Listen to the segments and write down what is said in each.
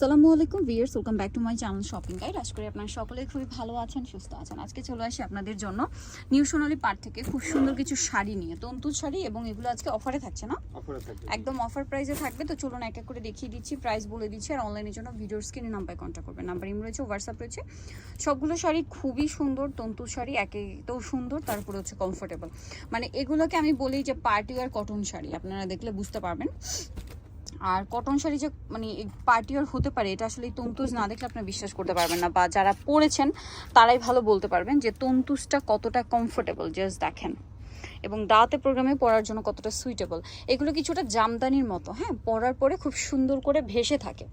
আসসালামু আলাইকুম viewers welcome back to my channel shopping guide. আশা করি আপনারা সকলেই খুবই ভালো আছেন সুস্থ আছেন। আজকে চলে আসি আপনাদের জন্য নিউ সোনালি পার্ট থেকে খুব সুন্দর কিছু শাড়ি নিয়ে। তন্তুর শাড়ি এবং এগুলো আজকে অফারে থাকছে না? একদম অফার প্রাইসে থাকবে। তো চলুন এক এক করে দেখিয়ে দিচ্ছি প্রাইস বলে দিচ্ছি আর অনলাইনের জন্য ভিডিওর স্ক্রিনে নাম্বার কন্ট্যাক্ট করবেন। নাম্বার ইম রয়েছে হোয়াটসঅ্যাপ রয়েছে। সবগুলো শাড়ি খুবই সুন্দর তন্তুর শাড়ি একেও সুন্দর তারপরে হচ্ছে কমফোর্টেবল মানে এগুলোকে আমি বলি যে পার্টি আর কটন শাড়ি আপনারা দেখলে বুঝতে পারবেন। আর কটন শাড়ি যে মানে পার্টিওর হতে পারে, এটা আসলে তন্তুজ না দেখলে আপনি বিশ্বাস করতে পারবেন না, বা যারা পরেছেন, তারাই ভালো বলতে পারবেন যে তন্তুজটা কতটা কমফোর্টেবল জাস্ট দেখেন। এবং দাঁতে প্রোগ্রামে পরার জন্য কতটা সুইটেবল এগুলো কিছুটা জামদানির মতো হ্যাঁ? পরার পরে খুব সুন্দর করে ভেসে থাকে।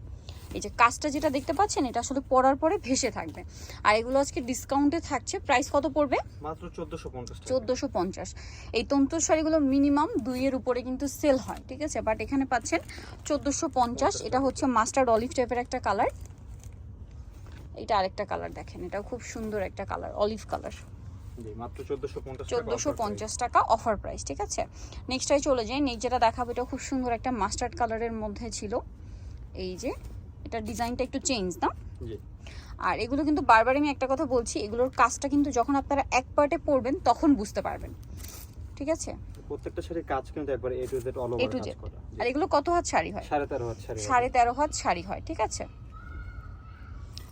এই যে কাজটা যেটা দেখতে পাচ্ছেন এটা আসলে পরার পরে ভেসে থাকবে। আর এগুলো আজকে ডিসকাউন্টে থাকছে। প্রাইস কত পড়বে? মাত্র 1450 টাকা। চোদ্দোশো পঞ্চাশ। এই তন্তুর শাড়িগুলো মিনিমাম দুইয়ের উপরে কিন্তু সেল হয় ঠিক আছে? বাট এখানে পাচ্ছেন চোদ্দোশো পঞ্চাশ। এটা হচ্ছে মাস্টার্ড অলিভ টাইপের একটা কালার এটা আরেকটা কালার দেখেন। এটাও খুব সুন্দর একটা কালার অলিভ কালার জি মাত্র 1450 টাকা চোদ্দোশো পঞ্চাশ টাকা অফার প্রাইস ঠিক আছে? নেক্সটটাই চলে যাই। নেক্সট যেটা দেখাবো এটা খুব সুন্দর একটা মাস্টার্ড কালারের মধ্যে ছিল। এই যে এটা ডিজাইনটা একটু চেঞ্জ না? আর এগুলো কিন্তু বারবার আমি একটা কথা বলছি এগুলোর কাজটা কিন্তু যখন আপনারা এক পার্টে পড়বেন তখন বুঝতে পারবেন। ঠিক আছে? প্রত্যেকটা শাড়ির কাজ কিন্তু একবার A to Z all over কাজ করা। আর এগুলো কত হাত শাড়ি হয়? সাড়ে তেরো হাত শাড়ি সাড়ে তেরো হাত শাড়ি হয় ঠিক আছে?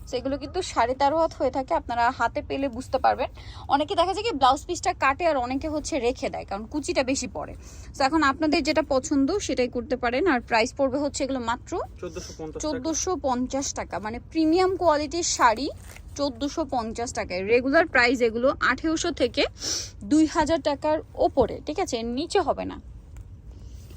তো এগুলো কিন্তু সাড়ে তেরো হাত হয়ে থাকে আপনারা হাতে পেলে বুঝতে পারবেন। অনেকে দেখা যায় কি ব্লাউজ পিসটা কাটে আর অনেকে হচ্ছে রেখে দেয় কারণ কুচিটা বেশি পড়ে তো এখন আপনাদের যেটা পছন্দ সেটাই করতে পারেন আর প্রাইস পড়বে হচ্ছে এগুলো মাত্র 1450 চোদ্দোশো পঞ্চাশ টাকা মানে প্রিমিয়াম কোয়ালিটির শাড়ি চোদ্দোশো পঞ্চাশ টাকায়। রেগুলার প্রাইস এগুলো আঠেরোশো থেকে দুই হাজার টাকার ওপরে ঠিক আছে? নিচে হবে না।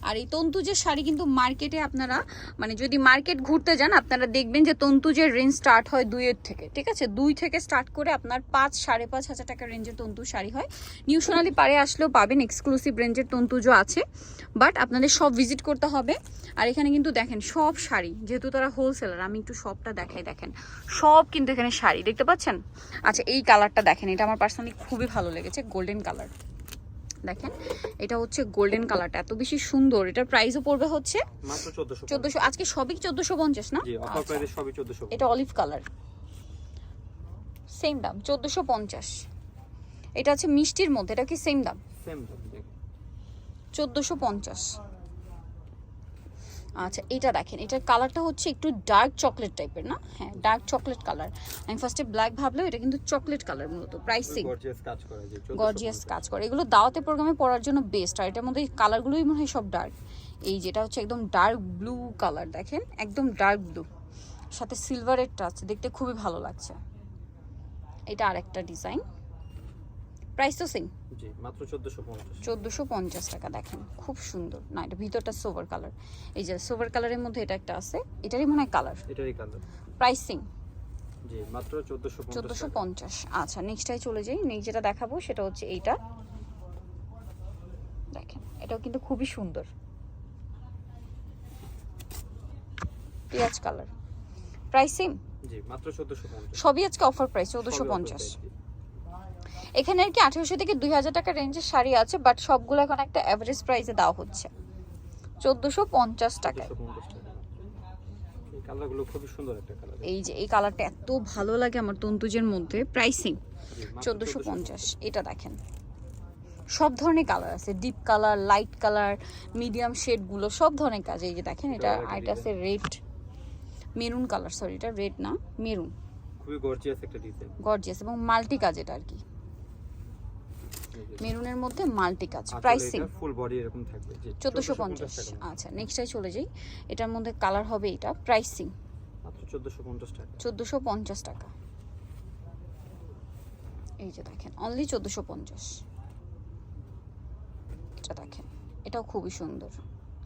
আর এই তন্তুজের শাড়ি কিন্তু মার্কেটে আপনারা মানে যদি মার্কেট ঘুরতে যান, আপনারা দেখবেন যে তন্তুজের রেঞ্জ স্টার্ট হয় দুইয়ের থেকে, ঠিক আছে? দুই থেকে স্টার্ট করে আপনার পাঁচ, সাড়ে পাঁচ হাজার টাকার রেঞ্জের তন্তু শাড়ি হয়। নিউ সোনালি পারে আসলেও পাবেন এক্সক্লুসিভ রেঞ্জের তন্তুজও আছে। বাট আপনাদের সব ভিজিট করতে হবে। আর এখানে কিন্তু দেখেন, সব শাড়ি, যেহেতু তারা হোলসেলার আমি একটু সবটা দেখাই, দেখেন। সব কিন্তু এখানে শাড়ি, দেখতে পাচ্ছেন? আচ্ছা এই কালারটা দেখেন, এটা আমার পার্সোনালি খুবই ভালো লেগেছে গোল্ডেন কালার দেখেন এটা হচ্ছে গোল্ডেন কালারটা এত বেশি সুন্দর। এটার প্রাইসও পড়বে হচ্ছে মাত্র 1450 চোদ্দশো আজকে সবই চোদ্দশো পঞ্চাশ না? আচ্ছা। প্রাইসে সবই 1450 এটা অলিভ কালার সেম দাম চোদ্দশো পঞ্চাশ। এটা আছে মিষ্টির মধ্যে এটা কি সেম দাম? সেম দাম চোদ্দোশো পঞ্চাশ। আচ্ছা এটা দেখেন এটার কালারটা হচ্ছে একটু ডার্ক চকলেট টাইপের না? হ্যাঁ ডার্ক চকলেট কালার আমি ফার্স্টে ব্ল্যাক ভাবলেও এটা কিন্তু চকলেট কালার মূলত প্রাইসিং গর্জিয়াস কাজ করা জি 1450 গর্জিয়াস কাজ করে। এগুলো দাওয়াতে প্রোগ্রামে পড়ার জন্য বেস্ট আর এটার মধ্যে কালারগুলোই মনে হয় সব ডার্ক এই যেটা হচ্ছে একদম ডার্ক ব্লু কালার দেখেন? একদম ডার্ক ব্লু সাথে সিলভারের টাচ দেখতে খুবই ভালো লাগছে। এটা আরেকটা ডিজাইন প্রাইস তো সেম জি মাত্র 1450 পঞ্চাশ। টাকা দেখেন খুব সুন্দর। না এটা ভিতরটা সোভার কালার এই যে সোভার কালারের মধ্যে এটা একটা আছে এটারই মনে হয় কালার এটারই কালার প্রাইসিং জি মাত্র 1450 1450 আচ্ছা নেক্সটটাই চলে যাই। নেক্সট যেটা দেখাবো সেটা হচ্ছে এইটা। দেখেন এটাও কিন্তু খুবই সুন্দর। পেঁয়াজ কালার প্রাইস সেম জি সবই আজকে অফার প্রাইস 1450 এখানে আর কি আঠেরোশো থেকে দুই হাজার টাকা রেঞ্জের শাড়ি আছে বাট সবগুলো এখন একটা অ্যাভারেজ প্রাইসে দেওয়া হচ্ছে। চোদ্দোশো পঞ্চাশ টাকায়। 1450 টাকা। এই কালারগুলো খুবই সুন্দর একটা কালার এই যে এই কালারটা এত ভালো লাগে আমার তন্তুজের মধ্যে। প্রাইসিং চোদ্দোশো পঞ্চাশ এটা দেখেন। সব ধরনের কালার আছে deep colour light colour medium শেডগুলো সব ধরনের কাজ। এই যে দেখেন এটা আরেকটা আছে রেড মেরুন কালার সরি এটা রেড না মেরুন খুবই গর্জিয়াস একটা ডিজাইন গর্জিয়াস এবং মাল্টি কাজ এটা আর কি। মেরুনের মধ্যে মাল্টি কাজ প্রাইসিং ফুল বডি এরকম থাকবে জি চোদ্দোশো পঞ্চাশ টাকা। আচ্ছা নেক্সটটাই চলে যাই। এটার মধ্যে কালার হবে এটা প্রাইসিং মাত্র 1450 টাকা। চোদ্দোশো পঞ্চাশ টাকা। এই যে দেখেন অনলি চোদ্দোশো পঞ্চাশ। এটা দেখেন এটাও খুবই সুন্দর।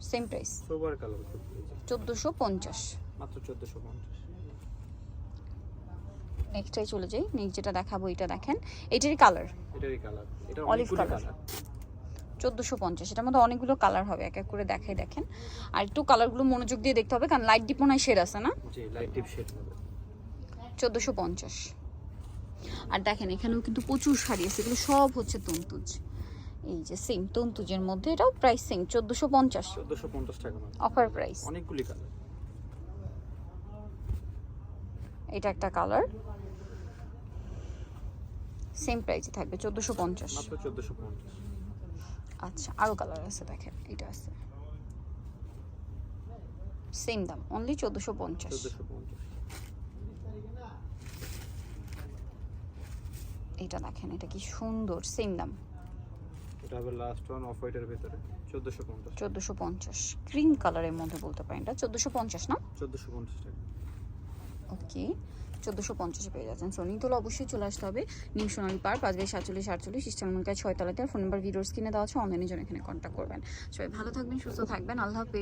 সেম প্রাইস সোবার কালার খুব এই যে, চোদ্দোশো পঞ্চাশ। মাত্র 1450 নেক্সটটাই চলে যাই। নেক্সট যেটা দেখাবো এটা দেখেন। এটারই কালার এটারই কালার এটা অলিভ কালার চোদ্দোশো পঞ্চাশ। এটার মধ্যে অনেকগুলো কালার হবে এক এক করে দেখাই দেখেন। আর একটু কালারগুলো মনোযোগ দিয়ে দেখতে হবে কারণ লাইট ডিপ মনে হয় শেড আছে না? জি লাইট ডিপ শেড হবে চোদ্দোশো পঞ্চাশ। আর দেখেন এখানেও কিন্তু প্রচুর শাড়ি আছে এগুলো সব হচ্ছে তন্তুজ। এই যে সেম তন্তুজের মধ্যে এটাও প্রাইস সেম চোদ্দোশো পঞ্চাশ। 1450 টাকা অফার প্রাইস অনেকগুলি কালার এটা একটা কালার সেম প্রাইসে থাকবে চোদ্দোশো পঞ্চাশ। আচ্ছা আরও কালার আছে দেখেন এটা আছে। সেম দাম অনলি চোদ্দোশো পঞ্চাশ। এটা দেখেন এটা কি সুন্দর সেম দাম। এটা হবে লাস্ট ওয়ান অফ হোয়াইটের ভিতরে চোদ্দোশো পঞ্চাশ। চোদ্দোশো পঞ্চাশ ক্রিম কালারের মধ্যে বলতে পারেন এটা চোদ্দোশো পঞ্চাশ না? চোদ্দোশো পঞ্চাশ টাকা। ওকে চোদ্দোশো পঞ্চাশে পেয়ে যাচ্ছেন সো নিতলে অবশ্যই চলে আসতে হবে নিউ সোনালী পার্ক পাঁচ বাই সাতচল্লিশ, আটচল্লিশ ইস্টার্নমনকায় ছয়তলাতে। ফোন নাম্বার ভিডিওর কিনে দেওয়া আছে অনলাইনের জন্য এখানে কন্ট্যাক্ট করবেন। সবাই ভালো থাকবেন, সুস্থ থাকবেন। আল্লাহ হাফেজ।